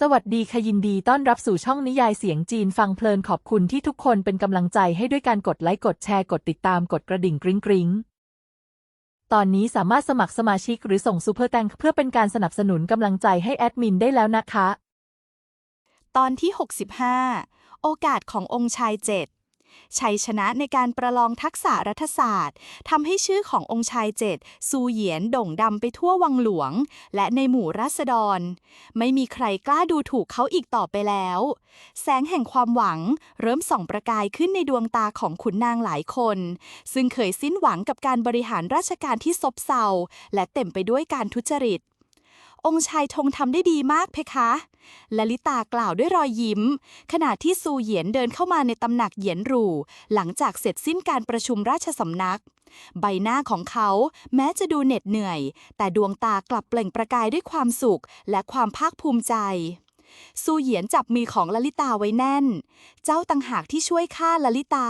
สวัสดีค่ะยินดีต้อนรับสู่ช่องนิยายเสียงจีนฟังเพลินขอบคุณที่ทุกคนเป็นกำลังใจให้ด้วยการกดไลค์กดแชร์กดติดตามกดกระดิ่งกริ๊งกริ๊งตอนนี้สามารถสมัครสมาชิกหรือส่งซูเปอร์แตงเพื่อเป็นการสนับสนุนกำลังใจให้แอดมินได้แล้วนะคะ ตอนที่ 65 โอกาสขององค์ชายเจ็ด ชัยชนะในการประลองทักษะรัฐศาสตร์ทำให้ชื่อขององค์ชายเจ็ดซูเหยียนโด่งดังไปทั่ววังหลวง และในหมู่ราษฎร ไม่มีใครกล้าดูถูกเขาอีกต่อไปแล้ว แสงแห่งความหวังเริ่มส่องประกายขึ้นในดวงตาของขุนนางหลายคน ซึ่งเคยสิ้นหวังกับการบริหารราชการที่ซบเซาและเต็มไปด้วยการทุจริตองค์ชายธงทำได้ดีมากเพคะ ลลิตากล่าวด้วยรอยยิ้ม ขณะที่ซูเหยียนเดินเข้ามาในตำหนักเหยียนรูหลังจากเสร็จสิ้นการประชุมราชสำนัก ใบหน้าของเขาแม้จะดูเหน็ดเหนื่อย แต่ดวงตากลับเปล่งประกายด้วยความสุข และความภาคภูมิใจซูเหยียนจับมือของลลิตาไว้แน่น เจ้าต่างหากที่ช่วยฆ่าลลิตา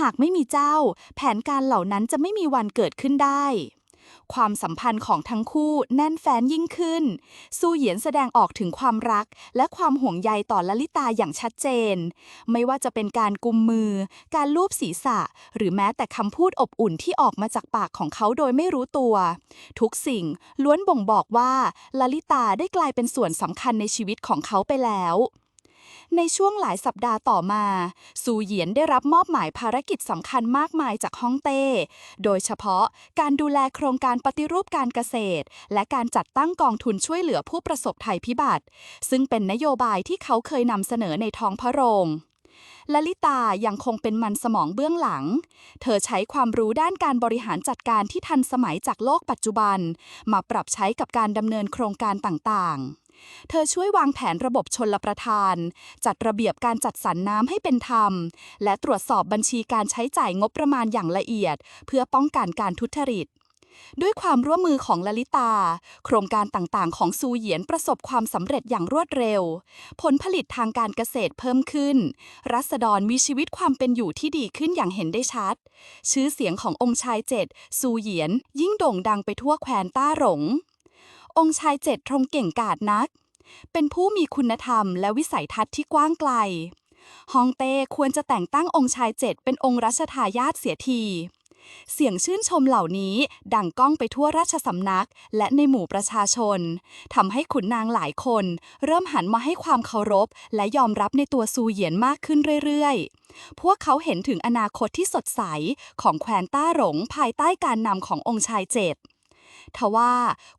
หากไม่มีเจ้า แผนการเหล่านั้นจะไม่มีวันเกิดขึ้นได้ ความสัมพันธ์ของทั้งคู่แน่นแฟ้นยิ่งขึ้น ซูเหยียนแสดงออกถึงความรัก และความห่วงใยต่อลลิตาอย่างชัดเจน ไม่ว่าจะเป็นการกุมมือ การลูบศีรษะ หรือแม้แต่คำพูดอบอุ่นที่ออกมาจากปากของเขาโดยไม่รู้ตัว ทุกสิ่งล้วนบ่งบอกว่าลลิตาได้กลายเป็นส่วนสำคัญในชีวิตของเขาไปแล้ว ในช่วงหลายสัปดาห์ต่อมา ซูเหยียนได้รับมอบหมายภารกิจสำคัญมากมายจากฮ่องเต้ โดยเฉพาะการดูแลโครงการปฏิรูปการเกษตร และการจัดตั้งกองทุนช่วยเหลือผู้ประสบภัยพิบัติ ซึ่งเป็นนโยบายที่เขาเคยนำเสนอในท้องพระโรงลลิตายังคงเป็นมันสมองเบื้องหลัง เธอใช้ความรู้ด้านการบริหารจัดการที่ทันสมัยจากโลกปัจจุบัน มาปรับใช้กับการดำเนินโครงการต่างๆ เธอช่วยวางแผนระบบชนลประทาน จัดระเบียบการจัดสรรน้ำให้เป็นธรรม และตรวจสอบบัญชีการใช้จ่ายงบประมาณอย่างละเอียด เพื่อป้องกันการทุจริตด้วยความร่วมมือของลลิตา โครงการต่างๆ ของซูเหยียนประสบความสำเร็จอย่างรวดเร็ว ผลผลิตทางการเกษตรเพิ่มขึ้น รัษฎรมีชีวิตความเป็นอยู่ที่ดีขึ้นอย่างเห็นได้ชัด ชื่อเสียงขององค์ชายเจ็ดซูเหยียนยิ่งโด่งดังไปทั่วแคว้นต้าหลง องค์ชายเจ็ดทรงเก่งกาจนัก เป็นผู้มีคุณธรรมและวิสัยทัศน์ที่กว้างไกล ฮองเต้ควรจะแต่งตั้งองค์ชายเจ็ดเป็นองค์รัชทายาทเสียที เสียงชื่นชมเหล่านี้ดังก้องไปทั่วราชสำนักและในหมู่ประชาชนทำให้ขุนนางหลายคน เริ่มหันมาให้ความเคารพ และยอมรับในตัวซูเหยียนมากขึ้นเรื่อยๆพวกเขาเห็นถึงอนาคตที่สดใสของแคว้นต้าหลงภายใต้การนำขององค์ชายเจ็ด ทว่า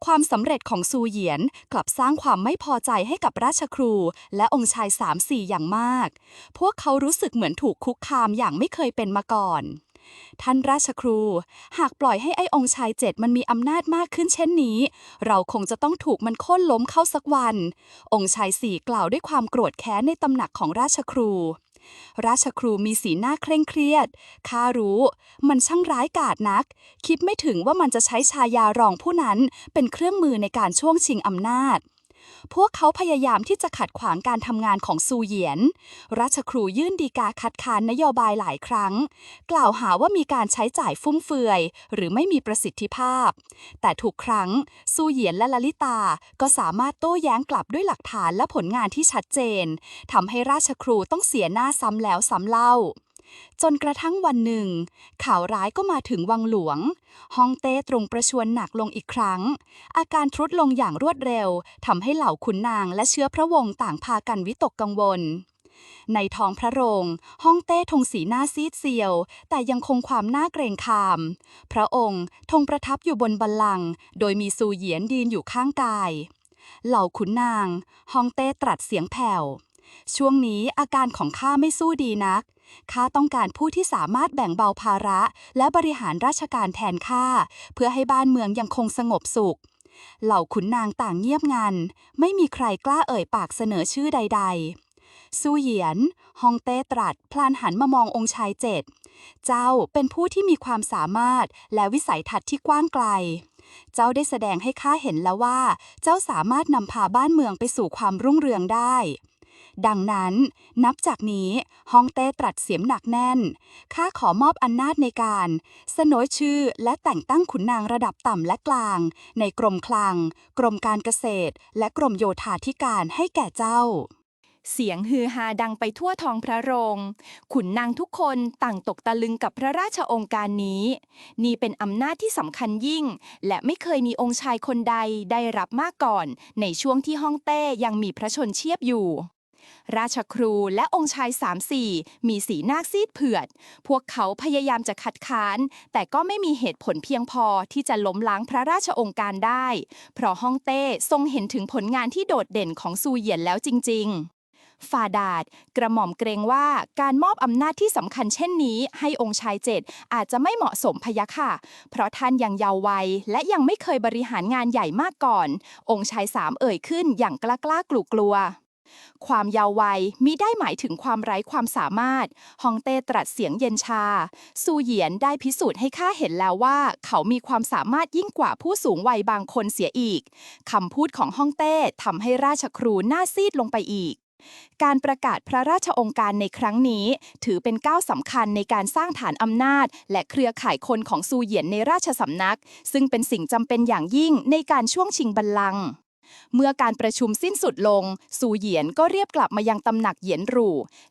ความสำเร็จของซูเหยียนกลับสร้างความไม่พอใจให้กับราชครู และองค์ชายสามสี่อย่างมาก พวกเขารู้สึกเหมือนถูกคุกคามอย่างไม่เคยเป็นมาก่อน ท่านราชครู หากปล่อยให้ไอ้องค์ชายเจ็ดมันมีอำนาจมากขึ้นเช่นนี้ เราคงจะต้องถูกมันโค่นล้มเข้าสักวัน องค์ชายสี่กล่าวด้วยความโกรธแค้นในตำหนักของราชครู ราชครูมีสีหน้าเคร่งเครียด ข้ารู้ มันช่างร้ายกาจนัก คิดไม่ถึงว่ามันจะใช้ชายารองผู้นั้นเป็นเครื่องมือในการช่วงชิงอำนาจ พวกเขาพยายามที่จะขัดขวางการทำงานของซูเหยียน ราชครูยื่นดีกาคัดค้านนโยบายหลายครั้ง กล่าวหาว่ามีการใช้จ่ายฟุ่มเฟือย หรือไม่มีประสิทธิภาพ แต่ทุกครั้งซูเหยียนและลลิตาก็สามารถโต้แย้งกลับด้วยหลักฐานและผลงานที่ชัดเจนทำให้ราชครูต้องเสียหน้าซ้ำแล้วซ้ำเล่า จนกระทั่งวันหนึ่ง ข่าวร้ายก็มาถึงวังหลวงฮองเต้ตรงประชวนหนักลงอีกครั้ง อาการทรุดลงอย่างรวดเร็วทำให้เหล่าขุนนางและเชื้อพระวงศ์ต่างพากันวิตกกังวล ในท้องพระโรงฮ่องเต้ทงสีหน้าซีดเซียว แต่ยังคงความน่าเกรงขาม พระองค์ทงประทับอยู่บนบัลลังก์โดยมีซูเหยียนยืนอยู่ข้างกายเหล่าขุนนางฮ่องเต้ตรัสเสียงแผ่ว ช่วงนี้อาการของข้าไม่สู้ดีนัก ข้าต้องการผู้ที่สามารถแบ่งเบาภาระ และบริหารราชการแทนข้าเพื่อให้บ้านเมืองยังคงสงบสุข เหล่าขุนนางต่างเงียบงัน ไม่มีใครกล้าเอ่ยปากเสนอชื่อใด ๆ ซูเหยียน ฮองเต้ตรัสพลานหันมามององค์ชายเจ็ด เจ้าเป็นผู้ที่มีความสามารถและวิสัยทัศน์ที่กว้างไกล เจ้าได้แสดงให้ข้าเห็นแล้วว่า เจ้าสามารถนำพาบ้านเมืองไปสู่ความรุ่งเรืองได้ ดังนั้นนับจากนี้ฮองเต้ตรัสเสียงหนักแน่น ข้าขอมอบอำนาจในการ เสนอชื่อและแต่งตั้งขุนนางระดับต่ำและกลาง ในกรมคลัง กรมการเกษตร และกรมโยธาธิการให้แก่เจ้าเสียงฮือฮาดังไปทั่วท้องพระโรง ขุนนางทุกคนต่างตกตะลึงกับพระราชองค์การนี้ นี่เป็นอำนาจที่สำคัญยิ่ง และไม่เคยมีองค์ชายคนใดได้รับมากก่อน ในช่วงที่ฮ่องเต้ยังมีพระชนเชียบอยู่ ราชครูและองค์ชายสามสี่มีสีหน้าซีดเผือด พวกเขาพยายามจะคัดค้าน แต่ก็ไม่มีเหตุผลเพียงพอที่จะล้มล้างพระราชองค์การได้ เพราะฮ่องเต้ทรงเห็นถึงผลงานที่โดดเด่นของซูเหยียนแล้วจริง ๆฝ่าดาดกระหม่อมเกรงว่าการมอบอำนาจที่สำคัญเช่นนี้ ให้องค์ชายเจ็ดอาจจะไม่เหมาะสมพะยะค่ะ เพราะท่านยังเยาว์วัย และยังไม่เคยบริหารงานใหญ่มากก่อน องค์ชายสามเอ่ยขึ้นอย่างกล้ากล้ากลัวกลัว ความยาววัยมิได้หมายถึงความไร้ความสามารถ ฮองเต้ตรัสเสียงเย็นชา ซูเหยียนได้พิสูจน์ให้ข้าเห็นแล้วว่า เขามีความสามารถยิ่งกว่าผู้สูงวัยบางคนเสียอีก คำพูดของฮองเต้ทำให้ราชครูหน้าซีดลงไปอีก การประกาศพระราชองค์การในครั้งนี้ ถือเป็นก้าวสำคัญในการสร้างฐานอำนาจ และเครือข่ายคนของซูเหยียนในราชสำนัก ซึ่งเป็นสิ่งจำเป็นอย่างยิ่งในการช่วงชิงบัลลังก์ เมื่อการประชุมสิ้นสุดลง สูเหยียนก็เรียบกลับมายังตำหนักเหยียนหรู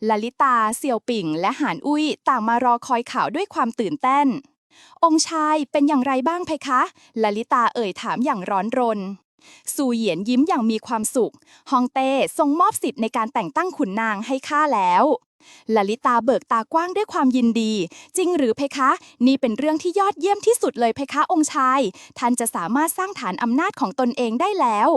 ลลิตาเซียวปิ่ง และหานอุ้ยต่างมารอคอยข่าวด้วยความตื่นเต้น องค์ชายเป็นอย่างไรบ้างเพคะลลิตาเอ่ยถามอย่างร้อนรน ซูเหยียนยิ้มอย่างมีความสุข ฮองเต้ทรงมอบสิทธิ์ในการแต่งตั้งขุนนางให้ข้าแล้วลลิตาเบิกตากว้างด้วยความยินดี จริงหรือเพคะ นี่เป็นเรื่องที่ยอดเยี่ยมที่สุดเลยเพคะองค์ชาย ท่านจะสามารถสร้างฐานอำนาจของตนเองได้แล้ว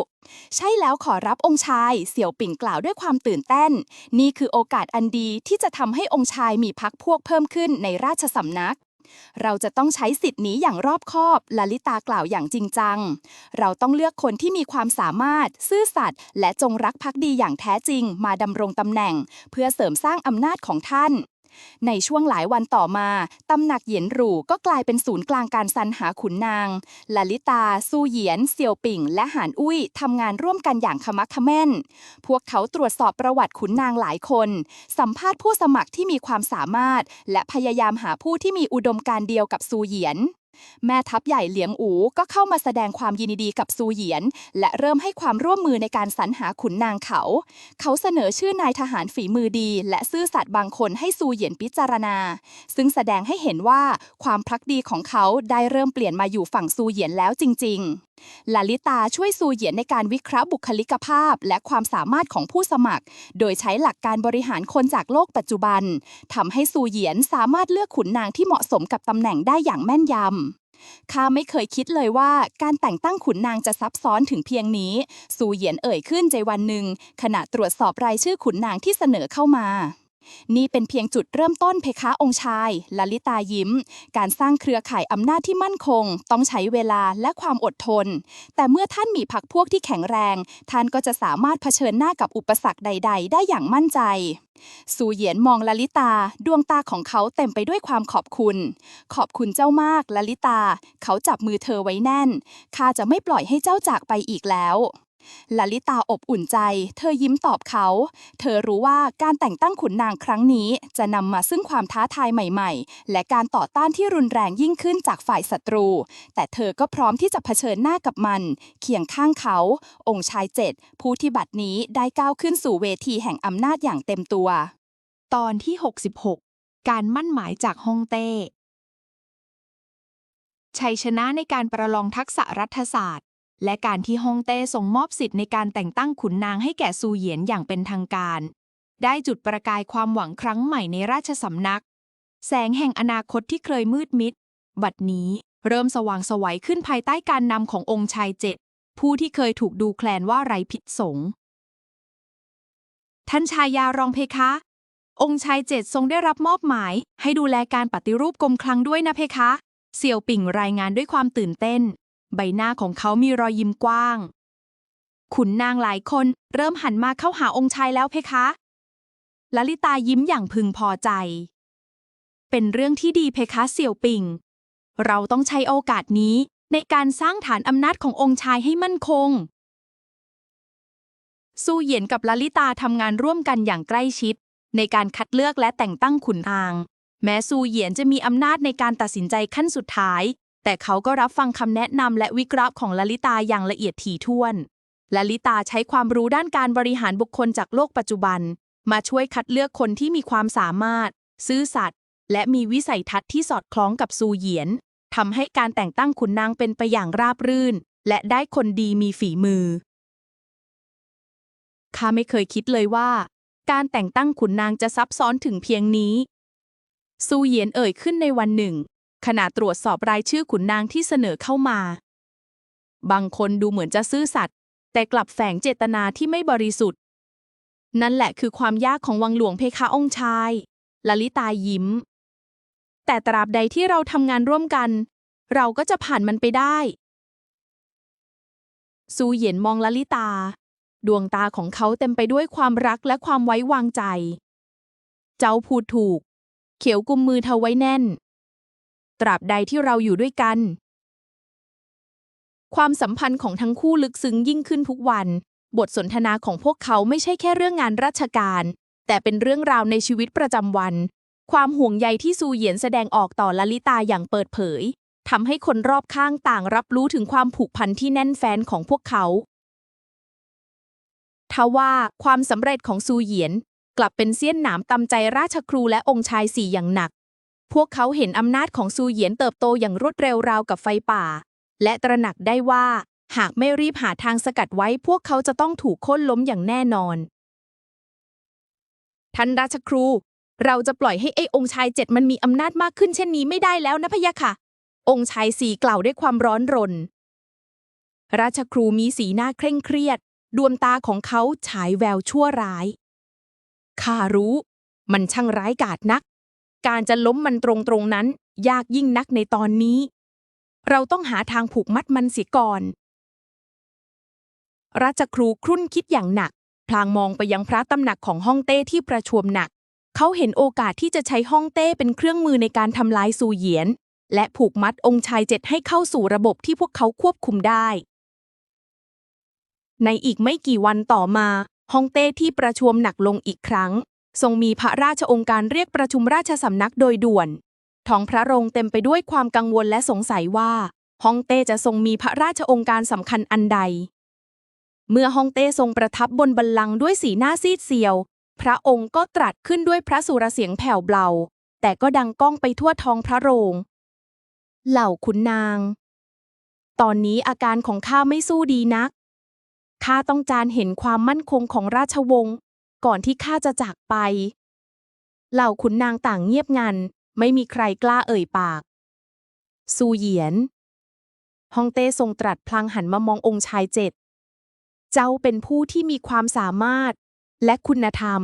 ใช่แล้วขอรับองค์ชาย เสี่ยวปิ่งกล่าวด้วยความตื่นเต้น นี่คือโอกาสอันดีที่จะทำให้องค์ชายมีพักพวกเพิ่มขึ้นในราชสำนัก เราจะต้องใช้สิทธิ์นี้อย่างรอบคอบลลิตากล่าวอย่างจริงจัง เราต้องเลือกคนที่มีความสามารถ ซื่อสัตย์และจงรักภักดีอย่างแท้จริง มาดำรงตำแหน่ง เพื่อเสริมสร้างอำนาจของท่าน ในช่วงหลายวันต่อมาตำหนักเหยียนหรู่ก็กลายเป็นศูนย์กลางการสรรหาขุนนางลลิตา ซูเหยียนเซียวปิ่ง และหานอุ้ยทำงานร่วมกันอย่างขมักขม้น พวกเขาตรวจสอบประวัติขุนนางหลายคน สัมภาษณ์ผู้สมัครที่มีความสามารถ และพยายามหาผู้ที่มีอุดมการเดียวกับซูเหยียน แม่ทัพใหญ่เหลียงอูก็เข้ามาแสดงความยินดีกับซูเหยียน และเริ่มให้ความร่วมมือในการสรรหาขุนนางเขา เขาเสนอชื่อนายทหารฝีมือดี และซื่อสัตย์บางคนให้ซูเหยียนพิจารณา ซึ่งแสดงให้เห็นว่าความพักดีของเขาได้เริ่มเปลี่ยนมาอยู่ฝั่งซูเหยียนแล้วจริง ๆลลิตาช่วยซูเหยียนในการวิเคราะห์บุคลิกภาพ และความสามารถของผู้สมัคร โดยใช้หลักการบริหารคนจากโลกปัจจุบันทำให้ซูเหยียนสามารถเลือกขุนนางที่เหมาะสมกับตำแหน่งได้อย่างแม่นยำ ข้าไม่เคยคิดเลยว่าการแต่งตั้งขุนนางจะซับซ้อนถึงเพียงนี้ สูเหยียนเอ่ยขึ้นใจวันหนึ่งขณะตรวจสอบรายชื่อขุนนางที่เสนอเข้ามา นี่เป็นเพียงจุดเริ่มต้นเพคะองค์ชายลลิตายิ้ม การสร้างเครือข่ายอำนาจที่มั่นคง ต้องใช้เวลาและความอดทน แต่เมื่อท่านมีพรรคพวกที่แข็งแรง ท่านก็จะสามารถเผชิญหน้ากับอุปสรรคใด ๆ ได้อย่างมั่นใจซูเหยียนมองลลิตา ดวงตาของเขาเต็มไปด้วยความขอบคุณ ขอบคุณเจ้ามากลลิตา เขาจับมือเธอไว้แน่น ข้าจะไม่ปล่อยให้เจ้าจากไปอีกแล้ว ลลิตาอบอุ่นใจ เธอยิ้มตอบเขา เธอรู้ว่าการแต่งตั้งขุนนางครั้งนี้ จะนำมาซึ่งความท้าทายใหม่ๆ และการต่อต้านที่รุนแรงยิ่งขึ้นจากฝ่ายศัตรู แต่เธอก็พร้อมที่จะเผชิญหน้ากับมัน เคียงข้างเขา องค์ชายเจ็ดผู้ที่บัดนี้ได้ก้าวขึ้นสู่เวทีแห่งอำนาจอย่างเต็มตัว ตอนที่ 66 การมั่นหมายจากฮ่องเต้ชัยชนะในการประลองทักษะรัฐศาสตร์ และการที่ฮ่องเต้ส่งมอบสิทธิ์ในการแต่งตั้งขุนนางให้แก่ซูเหยียนอย่างเป็นทางการ ได้จุดประกายความหวังครั้งใหม่ในราชสำนัก แสงแห่งอนาคตที่เคยมืดมิด บัดนี้เริ่มสว่างสวัยขึ้นภายใต้การนำขององค์ชายเจ็ดผู้ที่เคยถูกดูแคลนว่าไร้พิษสงท่านชายารองเพคะ องค์ชายเจ็ดทรงได้รับมอบหมาย ให้ดูแลการปฏิรูปกรมคลังด้วยนะเพคะ เสี่ยวปิ่งรายงานด้วยความตื่นเต้น ใบหน้าของเขามีรอยยิ้มกว้าง ขุนนางหลายคนเริ่มหันมาเข้าหาองค์ชายแล้วเพคะลลิตายิ้มอย่างพึงพอใจ เป็นเรื่องที่ดีเพคะเสี่ยวปิ่ง เราต้องใช้โอกาสนี้ในการสร้างฐานอำนาจขององค์ชายให้มั่นคงซูเหยียนกับลลิตาทำงานร่วมกันอย่างใกล้ชิด ในการคัดเลือกและแต่งตั้งขุนนาง แม้ซูเหยียนจะมีอำนาจในการตัดสินใจขั้นสุดท้าย แต่เขาก็รับฟังคำแนะนำและวิเคราะห์ของลลิตาอย่างละเอียดถี่ถ้วนลลิตาใช้ความรู้ด้านการบริหารบุคคลจากโลกปัจจุบัน มาช่วยคัดเลือกคนที่มีความสามารถ ซื่อสัตย์และมีวิสัยทัศน์ที่สอดคล้องกับซูเหยียนทำให้การแต่งตั้งขุนนางเป็นไปอย่างราบรื่น และได้คนดีมีฝีมือข้าไม่เคยคิดเลยว่า การแต่งตั้งขุนนางจะซับซ้อนถึงเพียงนี้ ซูเหยียนเอ่ยขึ้นในวันหนึ่ง ขณะตรวจสอบรายชื่อขุนนางที่เสนอเข้ามา บางคนดูเหมือนจะซื่อสัตย์ แต่กลับแฝงเจตนาที่ไม่บริสุทธิ์ นั่นแหละคือความยากของวังหลวงเพคะองค์ชาย ลลิตายิ้ม แต่ตราบใดที่เราทำงานร่วมกัน เราก็จะผ่านมันไปได้ ซูเหยียนมองลลิตา ดวงตาของเขาเต็มไปด้วยความรักและความไว้วางใจ เจ้าพูดถูก เขียวกุมมือเธอไว้แน่น ตราบใดที่เราอยู่ด้วยกัน ความสัมพันธ์ของทั้งคู่ลึกซึ้งยิ่งขึ้นทุกวัน บทสนทนาของพวกเขาไม่ใช่แค่เรื่องงานราชการ แต่เป็นเรื่องราวในชีวิตประจำวัน ความห่วงใยที่ซูเหยียนแสดงออกต่อลลิตาอย่างเปิดเผยทำให้คนรอบข้างต่างรับรู้ถึงความผูกพันที่แน่นแฟ้นของพวกเขาทว่าความสำเร็จของซูเหยียนกลับเป็นเสี้ยนหนามตำใจราชครูและองค์ชายสี่อย่างหนัก พวกเขาเห็นอำนาจของซูเหยียนเติบโตอย่างรวดเร็วราวกับไฟป่า และตระหนักได้ว่า หากไม่รีบหาทางสกัดไว้ พวกเขาจะต้องถูกโค่นล้มอย่างแน่นอน ท่านราชครู เราจะปล่อยให้ไอ้องค์ชายเจ็ดมันมีอำนาจมากขึ้นเช่นนี้ไม่ได้แล้วนะพะยะค่ะ องค์ชายสีกล่าวด้วยความร้อนรน ราชครูมีสีหน้าเคร่งเครียด ดวงตาของเขาฉายแววชั่วร้ายข้ารู้ มันช่างร้ายกาจนัก การจะล้มมันตรงตรงๆนั้น ยากยิ่งนักในตอนนี้ เราต้องหาทางผูกมัดมันเสียก่อน ราชครูครุ่นคิดอย่างหนัก พลางมองไปยังพระตำหนักของฮ่องเต้ที่ประชวมหนัก เขาเห็นโอกาสที่จะใช้ฮ่องเต้เป็นเครื่องมือในการทำลายซูเหยียน และผูกมัดองค์ชายเจ็ดให้เข้าสู่ระบบที่พวกเขาควบคุมได้ ในอีกไม่กี่วันต่อมาฮ่องเต้ที่ประชุมหนักลงอีกครั้ง ทรงมีพระราชองค์การเรียกประชุมราชสำนักโดยด่วน ท้องพระโรงเต็มไปด้วยความกังวลและสงสัยว่าฮ่องเต้จะทรงมีพระราชองค์การสำคัญอันใด เมื่อฮ่องเต้ทรงประทับบนบัลลังก์ด้วยสีหน้าซีดเซียว พระองค์ก็ตรัสขึ้นด้วยพระสุรเสียงแผ่วเบา แต่ก็ดังก้องไปทั่วท้องพระโรง เหล่าขุนนาง ตอนนี้อาการของข้าไม่สู้ดีนักข้าต้องการเห็นความมั่นคงของราชวงศ์ ก่อนที่ข้าจะจากไป เหล่าขุนนางต่างเงียบงัน ไม่มีใครกล้าเอ่ยปาก ซูเหยียนฮองเต้ทรงตรัสพลางหันมามององค์ชายเจ็ด เจ้าเป็นผู้ที่มีความสามารถและคุณธรรม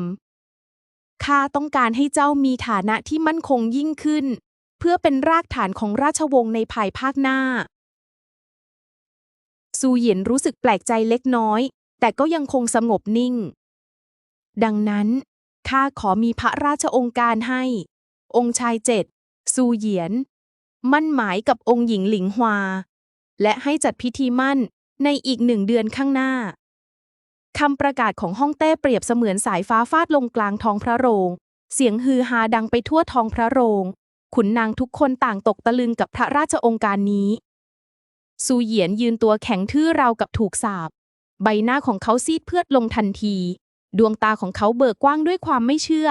ข้าต้องการให้เจ้ามีฐานะที่มั่นคงยิ่งขึ้น เพื่อเป็นรากฐานของราชวงศ์ในภายภาคหน้า ซูเหยียนรู้สึกแปลกใจเล็กน้อย แต่ก็ยังคงสงบนิ่ง ดังนั้นข้าขอมีพระราชองค์การให้ องค์ชายเจ็ดซูเหยียน มั่นหมายกับองค์หญิงหลิงฮวา และให้จัดพิธีมั่นในอีกหนึ่งเดือนข้างหน้าคำประกาศของฮ่องเต้เปรียบเสมือนสายฟ้าฟาดลงกลางท้องพระโรง เสียงฮือฮาดังไปทั่วท้องพระโรง ขุนนางทุกคนต่างตกตะลึงกับพระราชองค์การนี้ ซูเหยียนยืนตัวแข็งทื่อราวกับถูกสาบ ใบหน้าของเขาซีดเพือดลงทันที ดวงตาของเขาเบิกกว้างด้วยความไม่เชื่อ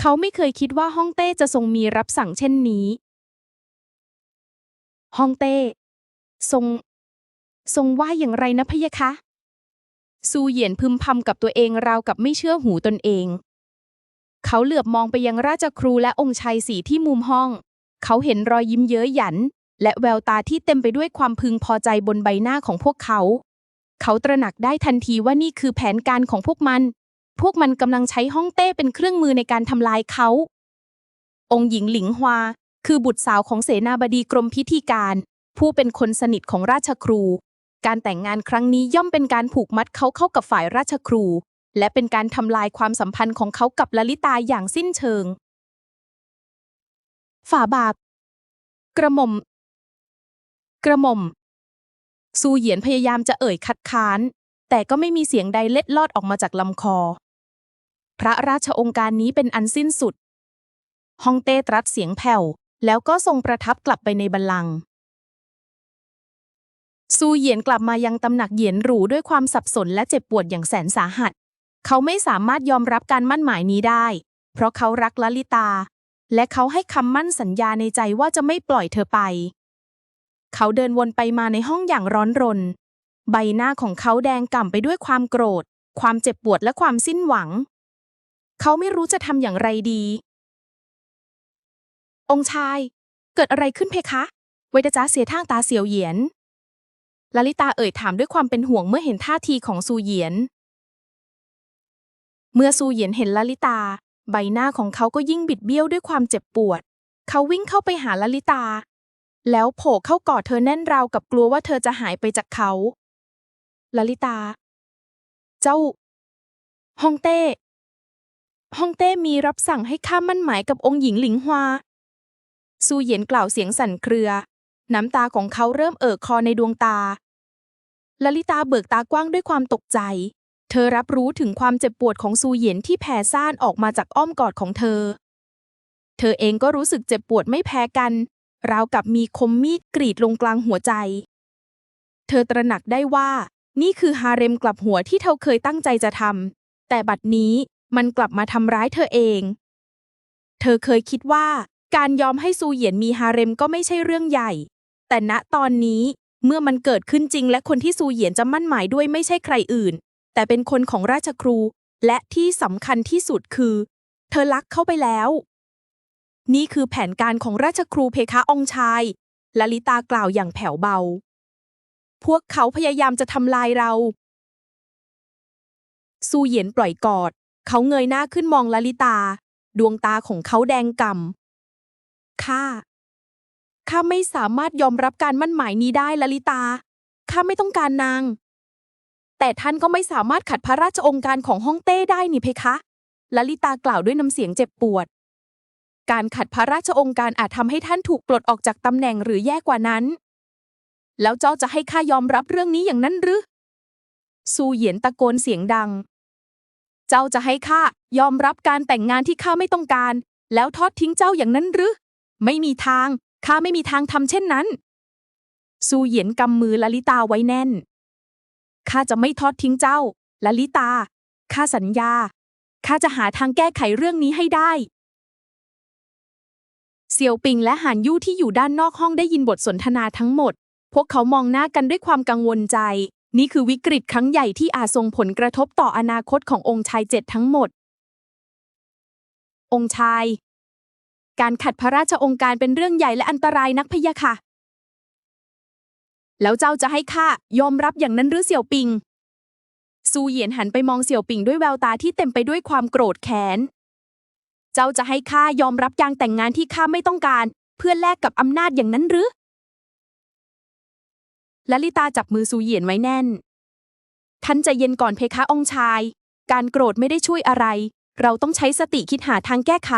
เขาไม่เคยคิดว่าฮ่องเต้จะทรงมีรับสั่งเช่นนี้ฮ่องเต้ ทรง ทรงว่าอย่างไรนะพะยะคะซูเหยียนพึมพำกับตัวเองราวกับไม่เชื่อหูตนเอง เขาเหลือบมองไปยังราชครูและองค์ชายสีที่มุมห้อง เขาเห็นรอยยิ้มเย้ยหยัน และแววตาที่เต็มไปด้วยความพึงพอใจบนใบหน้าของพวกเขา เขาตระหนักได้ทันทีว่านี่คือแผนการของพวกมัน พวกมันกำลังใช้ฮ่องเต้เป็นเครื่องมือในการทำลายเขา องค์หญิงหลิงฮวา คือบุตรสาวของเสนาบดีกรมพิธีการ ผู้เป็นคนสนิทของราชครู การแต่งงานครั้งนี้ย่อมเป็นการผูกมัดเขาเข้ากับฝ่ายราชครู และเป็นการทำลายความสัมพันธ์ของเขากับลลิตาอย่างสิ้นเชิง ฝ่าบาทกระหม่อม กระหม่อม ซูเหยียนพยายามจะเอ่ยคัดค้าน แต่ก็ไม่มีเสียงใดเล็ดลอดออกมาจากลำคอ พระราชองค์การนี้เป็นอันสิ้นสุด ฮองเต้ตรัสเสียงแผ่ว แล้วก็ทรงประทับกลับไปในบัลลังก์ซูเหยียนกลับมายังตำหนักเหยียนหรูด้วยความสับสนและเจ็บปวดอย่างแสนสาหัส เขาไม่สามารถยอมรับการมั่นหมายนี้ได้ เพราะเขารักลลิตา และเขาให้คำมั่นสัญญาในใจว่าจะไม่ปล่อยเธอไป เขาเดินวนไปมาในห้องอย่างร้อนรน ใบหน้าของเขาแดงก่ำไปด้วยความโกรธ ความเจ็บปวดและความสิ้นหวัง เขาไม่รู้จะทำอย่างไรดี องชาย เกิดอะไรขึ้นเพคะเวดจ้าเสียท่างตาเสียวเหยียนลลิตาเอ่ยถามด้วยความเป็นห่วงเมื่อเห็นท่าทีของซูเหยียน เมื่อซูเหยียนเห็นลลิตา ใบหน้าของเขาก็ยิ่งบิดเบี้ยวด้วยความเจ็บปวด เขาวิ่งเข้าไปหาลลิตา แล้วโผล่เข้ากอดเธอแน่นราวกับกลัวว่าเธอจะหายไปจากเขา ลลิตา เจ้าฮองเต้ฮองเต้มีรับสั่งให้ข้ามั่นหมายกับองค์หญิงหลิงฮวาซูเหยียนกล่าวเสียงสั่นเครือ น้ำตาของเขาเริ่มเอ่อคอในดวงตาลลิตาเบิกตากว้างด้วยความตกใจ เธอรับรู้ถึงความเจ็บปวดของซูเหยียนที่แผ่ซ่านออกมาจากอ้อมกอดของเธอ เธอเองก็รู้สึกเจ็บปวดไม่แพ้กัน ราวกับมีคมมีดกรีดลงกลางหัวใจ เธอตระหนักได้ว่า นี่คือฮาเร็มกลับหัวที่เธอเคยตั้งใจจะทำแต่บัดนี้มันกลับมาทำร้ายเธอเอง เธอเคยคิดว่าการยอมให้ซูเหยียนมีฮาเร็มก็ไม่ใช่เรื่องใหญ่ แต่ณตอนนี้เมื่อมันเกิดขึ้นจริงและคนที่ซูเหยียนจะมั่นหมายด้วยไม่ใช่ใครอื่น แต่เป็นคนของราชครู และที่สำคัญที่สุดคือ เธอลักเข้าไปแล้ว นี่คือแผนการของราชครูเพคะองชายลลิตากล่าวอย่างแผ่วเบา พวกเขาพยายามจะทำลายเรา ซูเหยียนปล่อยกอด เขาเงยหน้าขึ้นมองลลิตา ดวงตาของเขาแดงก่ำข้าข้าไม่สามารถยอมรับการมั่นหมายนี้ได้ลลิตาข้าไม่ต้องการนาง แต่ท่านก็ไม่สามารถขัดพระราชองค์การของฮ่องเต้ได้นี่เพคะลลิตากล่าวด้วยน้ำเสียงเจ็บปวด การขัดพระราชองค์การอาจทำให้ท่านถูกปลดออกจากตำแหน่งหรือแย่กว่านั้น แล้วเจ้าจะให้ข้ายอมรับเรื่องนี้อย่างนั้นหรือ ซูเหยียนตะโกนเสียงดัง เจ้าจะให้ข้ายอมรับการแต่งงานที่ข้าไม่ต้องการ แล้วทอดทิ้งเจ้าอย่างนั้นหรือ ไม่มีทาง ข้าไม่มีทางทำเช่นนั้น ซูเหยียนกำมือลลิตาไว้แน่น ข้าจะไม่ทอดทิ้งเจ้าลลิตา ข้าสัญญา ข้าจะหาทางแก้ไขเรื่องนี้ให้ได้เซียวปิงและหานยู่ที่อยู่ด้านนอกห้องได้ยินบทสนทนาทั้งหมด พวกเขามองหน้ากันด้วยความกังวลใจ นี่คือวิกฤตครั้งใหญ่ที่อาจส่งผลกระทบต่ออนาคตขององค์ชายเจ็ดทั้งหมด องค์ชาย การขัดพระราชองค์การเป็นเรื่องใหญ่และอันตรายนักพยะค่ะ แล้วเจ้าจะให้ข้ายอมรับอย่างนั้นหรือเสี่ยวปิง ซูเหยียนหันไปมองเสี่ยวปิงด้วยแววตาที่เต็มไปด้วยความโกรธแค้น เจ้าจะให้ข้ายอมรับการแต่งงานที่ข้าไม่ต้องการ เพื่อแลกกับอำนาจอย่างนั้นหรือ ลลิตาจับมือซูเหยียนไว้แน่น ท่านใจเย็นก่อนเพคะองชาย การโกรธไม่ได้ช่วยอะไร เราต้องใช้สติคิดหาทางแก้ไข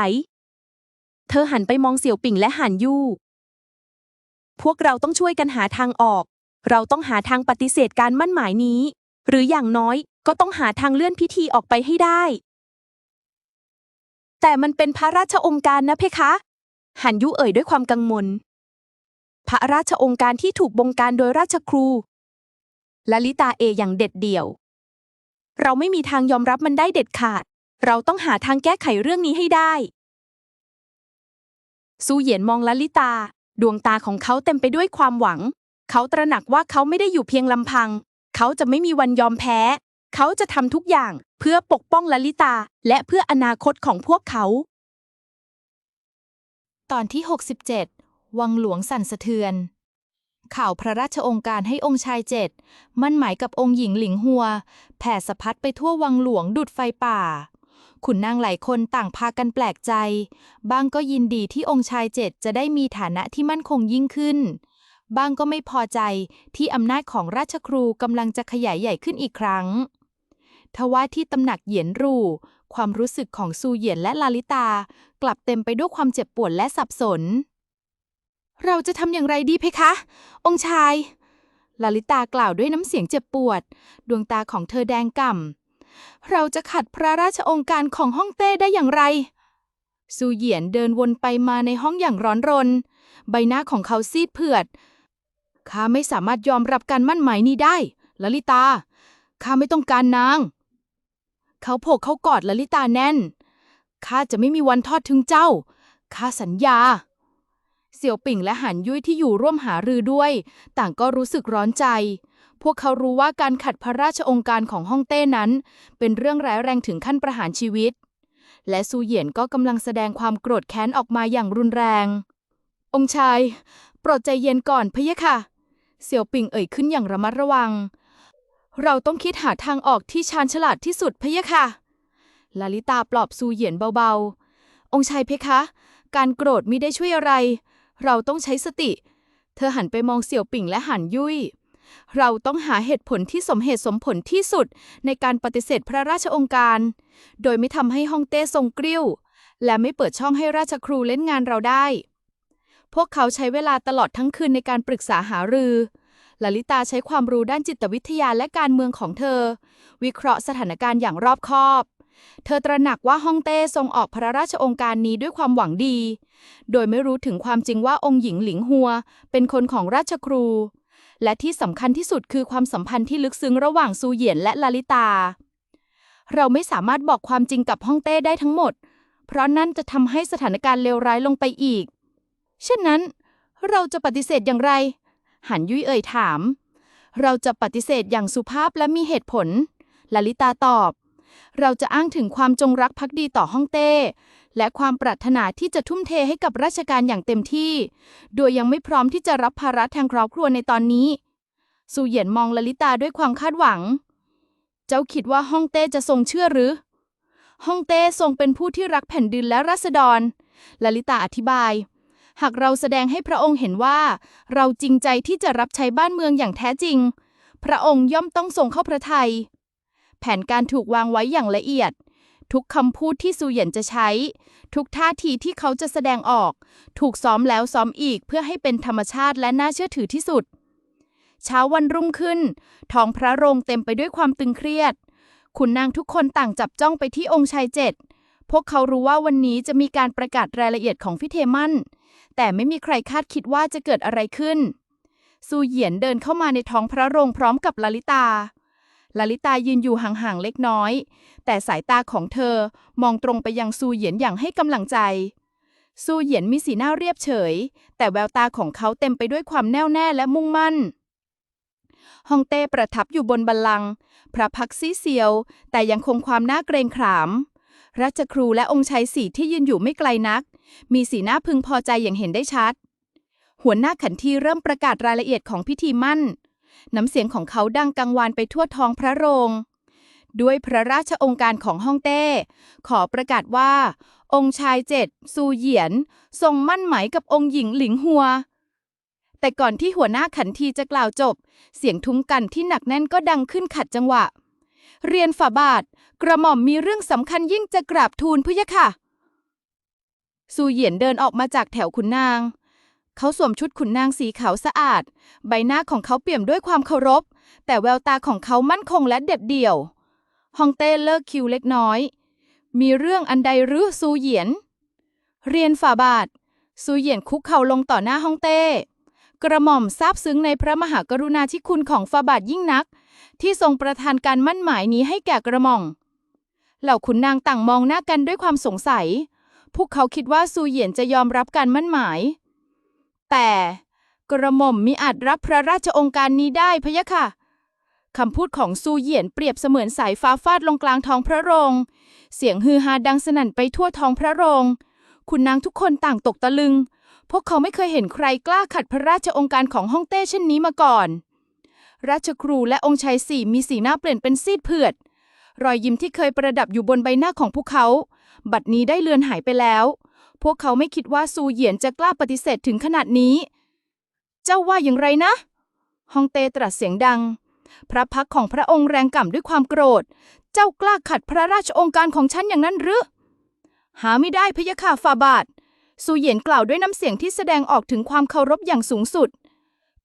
เธอหันไปมองเสี่ยวปิ่งและหันยู่ พวกเราต้องช่วยกันหาทางออก เราต้องหาทางปฏิเสธการมั่นหมายนี้ หรืออย่างน้อยก็ต้องหาทางเลื่อนพิธีออกไปให้ได้ แต่มันเป็นพระราชองค์การนะเพคะ หันยุเอ่ยด้วยความกังวล พระราชองค์การที่ถูกบงการโดยราชครูลลิตาเออย่างเด็ดเดี่ยว เราไม่มีทางยอมรับมันได้เด็ดขาด เราต้องหาทางแก้ไขเรื่องนี้ให้ได้ซูเหยียนมองลลิตา ดวงตาของเขาเต็มไปด้วยความหวัง เขาตระหนักว่าเขาไม่ได้อยู่เพียงลำพัง เขาจะไม่มีวันยอมแพ้ เขาจะทำทุกอย่างเพื่อปกป้องลลิตา และเพื่ออนาคตของพวกเขา ตอนที่ 67 วังหลวงสั่นสะเทือน ข่าวพระราชองค์การให้องค์ชายเจ็ด มั่นหมายกับองค์หญิงหลิงหัว แผ่สะพัดไปทั่ววังหลวงดุดไฟป่า ขุนนางหลายคนต่างพากันแปลกใจ บางก็ยินดีที่องค์ชายเจ็ดจะได้มีฐานะที่มั่นคงยิ่งขึ้น บางก็ไม่พอใจที่อำนาจของราชครูกำลังจะขยายใหญ่ขึ้นอีกครั้งทว่าที่ตำหนักเหยียนรูความรู้สึกของซูเหยียนและลาลิตากลับเต็มไปด้วยความเจ็บปวดและสับสน เราจะทำอย่างไรดีเพคะ องค์ชาย ลลิตากล่าวด้วยน้ำเสียงเจ็บปวด ดวงตาของเธอแดงก่ำ เราจะขัดพระราชองค์การของฮ่องเต้ได้อย่างไร ซูเหยียนเดินวนไปมาในห้องอย่างร้อนรน ใบหน้าของเขาซีดเผือด ข้าไม่สามารถยอมรับการมั่นหมายนี้ได้ ลลิตา ข้าไม่ต้องการนาง เขาโผกเข้ากอดลลิตาแน่น ข้าจะไม่มีวันทอดทิ้งเจ้า ข้าสัญญา เสี่ยวปิ่งและหันยุ้ยที่อยู่ร่วมหารือด้วย ต่างก็รู้สึกร้อนใจ พวกเขารู้ว่าการขัดพระราชองค์การของฮ่องเต้นั้น เป็นเรื่องร้ายแรงถึงขั้นประหารชีวิต และซูเหยียนก็กำลังแสดงความโกรธแค้นออกมาอย่างรุนแรง องค์ชาย โปรดใจเย็นก่อนพะยะค่ะ เสี่ยวปิ่งเอ่ยขึ้นอย่างระมัดระวัง เราต้องคิดหาทางออกที่ชาญฉลาดที่สุดพะยะค่ะลาลิตาปลอบซูเหยียนเบาๆ องค์ชายเพคะ การโกรธมิได้ช่วยอะไร เราต้องใช้สติ เธอหันไปมองเสี่ยวปิ่งและหันยุย้ยเราต้องหาเหตุผลที่สมเหตุสมผลที่สุดในการปฏิเสธพระราชองค์การ โดยไม่ทำให้ฮ่องเต้ทรงกริ้ว และไม่เปิดช่องให้ราชครูเล่นงานเราได้ พวกเขาใช้เวลาตลอดทั้งคืนในการปรึกษาหารือลลิตาใช้ความรู้ด้านจิตวิทยาและการเมืองของเธอ วิเคราะห์สถานการณ์อย่างรอบคอบ เธอตระหนักว่าฮ่องเต้ทรงออกพระราชองค์การนี้ด้วยความหวังดี โดยไม่รู้ถึงความจริงว่าองค์หญิงหลิงหัว เป็นคนของราชครู และที่สำคัญที่สุดคือความสัมพันธ์ที่ลึกซึ้งระหว่างซูเหยียนและลาลิตา เราไม่สามารถบอกความจริงกับฮ่องเต้ได้ทั้งหมด เพราะนั่นจะทำให้สถานการณ์เลวร้ายลงไปอีก เช่นนั้น เราจะปฏิเสธอย่างไร หันยุ้ยเอ่ยถาม เราจะปฏิเสธอย่างสุภาพและมีเหตุผลลาลิตาตอบ เราจะอ้างถึงความจงรักภักดีต่อฮ่องเต้ และความปรารถนาที่จะทุ่มเทให้กับราชการอย่างเต็มที่ โดยยังไม่พร้อมที่จะรับภาระทางครอบครัวในตอนนี้ซูเหยียนมองลลิตาด้วยความคาดหวัง เจ้าคิดว่าฮ่องเต้จะทรงเชื่อหรือฮ่องเต้ทรงเป็นผู้ที่รักแผ่นดินและราษฎรลลิตาอธิบาย หากเราแสดงให้พระองค์เห็นว่า เราจริงใจที่จะรับใช้บ้านเมืองอย่างแท้จริง พระองค์ย่อมต้องทรงเข้าพระทัย แผนการถูกวางไว้อย่างละเอียด ทุกคำพูดที่ซูเหยียนจะใช้ ทุกท่าทีที่เขาจะแสดงออก ถูกซ้อมแล้วซ้อมอีกเพื่อให้เป็นธรรมชาติและน่าเชื่อถือที่สุด เช้าวันรุ่งขึ้น ท้องพระโรงเต็มไปด้วยความตึงเครียด ขุนนางทุกคนต่างจับจ้องไปที่องค์ชายเจ็ดพวกเขารู้ว่าวันนี้จะมีการประกาศรายละเอียดของพิธีมั่นแต่ไม่มีใครคาดคิดว่าจะเกิดอะไรขึ้น ซูเหยียนเดินเข้ามาในท้องพระโรงพร้อมกับลลิตา ลลิตายืนอยู่ห่างๆเล็กน้อย แต่สายตาของเธอมองตรงไปยังซูเหยียนอย่างให้กำลังใจ ซูเหยียนมีสีหน้าเรียบเฉย แต่แววตาของเขาเต็มไปด้วยความแน่วแน่และมุ่งมั่นฮองเต้ประทับอยู่บนบัลลังก์พระพักซีเซียว แต่ยังคงความน่าเกรงขาม ราชครูและองค์ชายสีที่ยืนอยู่ไม่ไกลนัก มีสีหน้าพึงพอใจอย่างเห็นได้ชัด หัวหน้าขันทีเริ่มประกาศรายละเอียดของพิธีมั่น น้ำเสียงของเขาดังกังวานไปทั่วท้องพระโรง ด้วยพระราชองค์การของฮ่องเต้ ขอประกาศว่า องค์ชายเจ็ดซูเหยียน ทรงมั่นหมายกับองค์หญิงหลิงหัว แต่ก่อนที่หัวหน้าขันทีจะกล่าวจบ เสียงทุ้มกันที่หนักแน่นก็ดังขึ้นขัดจังหวะ เรียนฝ่าบาท กระหม่อมมีเรื่องสำคัญยิ่งจะกราบทูลพะยะค่ะซูเหยียนเดินออกมาจากแถวขุนนาง เขาสวมชุดขุนนางสีขาวสะอาด ใบหน้าของเขาเปี่ยมด้วยความเคารพ แต่แววตาของเขามั่นคงและเด็ดเดี่ยว ฮองเต้เลิกคิวเล็กน้อย มีเรื่องอันใดหรือซูเหยียน เรียนฝ่าบาท ซูเหยียนคุกเข่าลงต่อหน้าฮองเต้ กระหม่อมซาบซึ้งในพระมหากรุณาธิคุณของฝ่าบาทยิ่งนัก ที่ทรงประทานการมั่นหมายนี้ให้แก่กระหม่อม เหล่าขุนนางต่างมองหน้ากันด้วยความสงสัย พวกเขาคิดว่าซูเหยียนจะยอมรับการมั่นหมาย แต่กระหม่อมมิอาจรับพระราชองค์การนี้ได้พะยะค่ะคำพูดของซูเหยียนเปรียบเสมือนสายฟ้าฟาดลงกลางท้องพระโรง เสียงฮือฮาดังสนั่นไปทั่วท้องพระโรง คุณนางทุกคนต่างตกตะลึง พวกเขาไม่เคยเห็นใครกล้าขัดพระราชองค์การของฮ่องเต้เช่นนี้มาก่อน ราชครูและองค์ชายสี่มีสีหน้าเปลี่ยนเป็นซีดเผือด รอยยิ้มที่เคยประดับอยู่บนใบหน้าของพวกเขา บัดนี้ได้เลือนหายไปแล้ว พวกเขาไม่คิดว่าซูเหยียนจะกล้าปฏิเสธถึงขนาดนี้ เจ้าว่าอย่างไรนะ ฮองเต้ตรัสเสียงดัง พระพักของพระองค์แรงกล่ำด้วยความโกรธ เจ้ากล้าขัดพระราชองค์การของฉันอย่างนั้นหรือ หาไม่ได้พยะค่ะฟาบาท ซูเหยียนกล่าวด้วยน้ำเสียงที่แสดงออกถึงความเคารพอย่างสูงสุด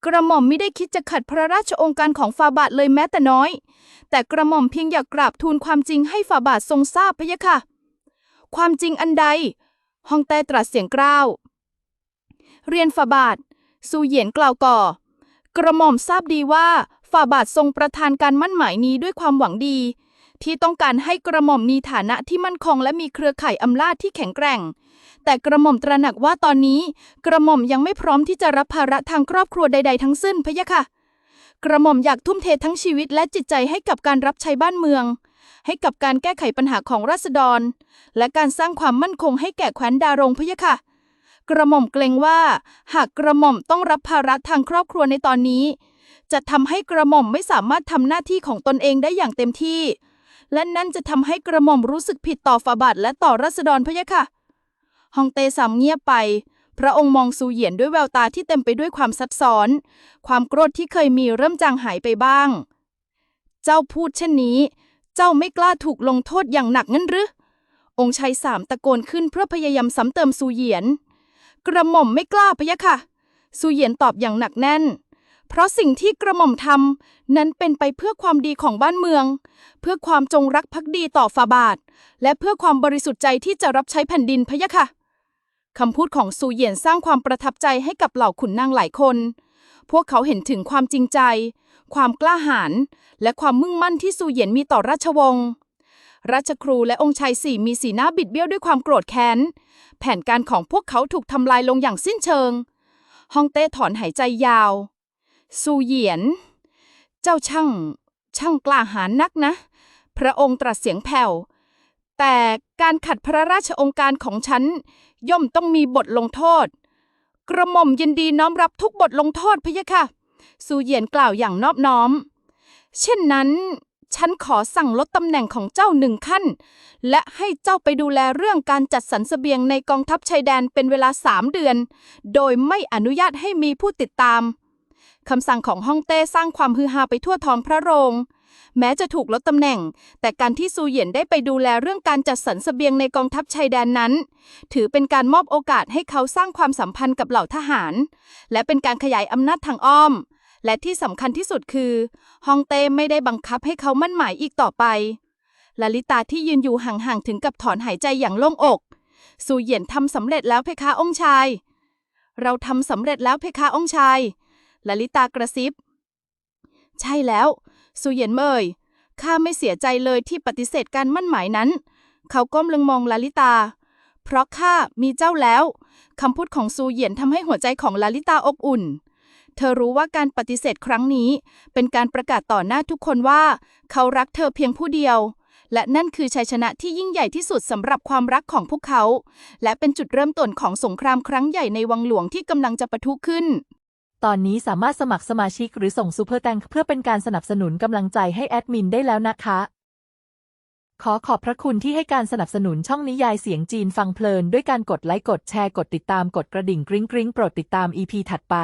กระหม่อมไม่ได้คิดจะขัดพระราชองค์การของฟาบาทเลยแม้แต่น้อย แต่กระหม่อมเพียงอยากกราบทูลความจริงให้ฟาบาททรงทราบพะยะค่ะ ความจริงอันใด ฮองแต้ตรัสเสียงกล้าว เรียนฟาบาทซูเหยียนกล่าวก่อ กระหม่อมทราบดีว่าฝ่าบาททรงประทานการมั่นหมายนี้ด้วยความหวังดี ที่ต้องการให้กระหม่อมมีฐานะที่มั่นคงและมีเครือข่ายอำนาจที่แข็งแกร่ง แต่กระหม่อมตระหนักว่าตอนนี้ กระหม่อมยังไม่พร้อมที่จะรับภาระทางครอบครัวใด ๆ ทั้งสิ้นพะยะค่ะ กระหม่อมอยากทุ่มเททั้งชีวิตและจิตใจให้กับการรับใช้บ้านเมือง ให้กับการแก้ไขปัญหาของราษฎร และการสร้างความมั่นคงให้แก่แคว้นดารงพะยะค่ะ กระหม่อมเกรงว่า หากกระหม่อมต้องรับภาระทางครอบครัวในตอนนี้ จะทำให้กระหม่อมไม่สามารถทำหน้าที่ของตนเองได้อย่างเต็มที่ และนั่นจะทำให้กระหม่อมรู้สึกผิดต่อฝาบาทและต่อราษฎรพะยะค่ะฮองเต้สามเงียบไปพระองค์มองซูเหยียนด้วยแววตาที่เต็มไปด้วยความซับซ้อน ความโกรธที่เคยมีเริ่มจางหายไปบ้าง เจ้าพูดเช่นนี้ เจ้าไม่กล้าถูกลงโทษอย่างหนักงั้นหรือ องค์ชายสามตะโกนขึ้นเพื่อพยายามซ้ำเติมซูเหยียน กระหม่อมไม่กล้าพะยะค่ะ ซูเหยียนตอบอย่างหนักแน่น เพราะสิ่งที่กระหม่อมทำนั้นเป็นไปเพื่อความดีของบ้านเมือง เพื่อความจงรักภักดีต่อฟาบาท และเพื่อความบริสุทธิ์ใจที่จะรับใช้แผ่นดินพะยะค่ะคำพูดของซูเหยียนสร้างความประทับใจให้กับเหล่าขุนนางหลายคน พวกเขาเห็นถึงความจริงใจ ความกล้าหาญและความมุ่งมั่นที่ซูเหยียนมีต่อราชวงศ์ราชครูและองค์ชายสี่มีสีหน้าบิดเบี้ยวด้วยความโกรธแค้น แผนการของพวกเขาถูกทำลายลงอย่างสิ้นเชิง ฮองเต้ถอนหายใจยาว ซูเหยียน เจ้าช่าง ช่างกล้าหาญนักนะ พระองค์ตรัสเสียงแผ่ว แต่การขัดพระราชองค์การของฉัน ย่อมต้องมีบทลงโทษ กระหม่อมยินดีน้อมรับทุกบทลงโทษพะยะค่ะ ซูเหยียนกล่าวอย่างนอบน้อม เช่นนั้น ฉันขอสั่งลดตำแหน่งของเจ้าหนึ่งขั้น และให้เจ้าไปดูแลเรื่องการจัดสรรเสบียงในกองทัพชายแดนเป็นเวลาสามเดือน โดยไม่อนุญาตให้มีผู้ติดตามคำสั่งของฮ่องเต้สร้างความฮือฮาไปทั่วท้องพระโรง แม้จะถูกลดตำแหน่ง แต่การที่ซูเหยียนได้ไปดูแลเรื่องการจัดสรรเสบียงในกองทัพชายแดนนั้น ถือเป็นการมอบโอกาสให้เขาสร้างความสัมพันธ์กับเหล่าทหาร และเป็นการขยายอำนาจทางอ้อม และที่สำคัญที่สุดคือฮองเต้ไม่ได้บังคับให้เขามั่นหมายอีกต่อไปลลิตาที่ยืนอยู่ห่างๆถึงกับถอนหายใจอย่างโล่งอกซูเหยียนทำสำเร็จแล้วเพคะองค์ชาย เราทำสำเร็จแล้วเพคะองค์ชายลลิตากระซิบ ใช่แล้ว ซูเยียนเมยข้าไม่เสียใจเลยที่ปฏิเสธการมั่นหมายนั้น เขาก้มลงมองลาลิตา เพราะข้ามีเจ้าแล้วคำพูดของซูเหยียนทำให้หัวใจของลาลิตาอบอุ่น เธอรู้ว่าการปฏิเสธครั้งนี้ เป็นการประกาศต่อหน้าทุกคนว่า เขารักเธอเพียงผู้เดียว และนั่นคือชัยชนะที่ยิ่งใหญ่ที่สุดสำหรับความรักของพวกเขา และเป็นจุดเริ่มต้นของสงครามครั้งใหญ่ในวังหลวงที่กำลังจะปะทุขึ้น ตอนนี้สามารถสมัครสมาชิกหรือส่งซูเปอร์แตงเพื่อเป็นการสนับสนุนกำลังใจให้แอดมินได้แล้วนะคะ ขอขอบพระคุณที่ให้การสนับสนุนช่องนิยายเสียงจีนฟังเพลิน ด้วยการกดไลค์กดแชร์กดติดตามกดกระดิ่งกริ๊งกริ๊งโปรดติดตาม EP ถัดไป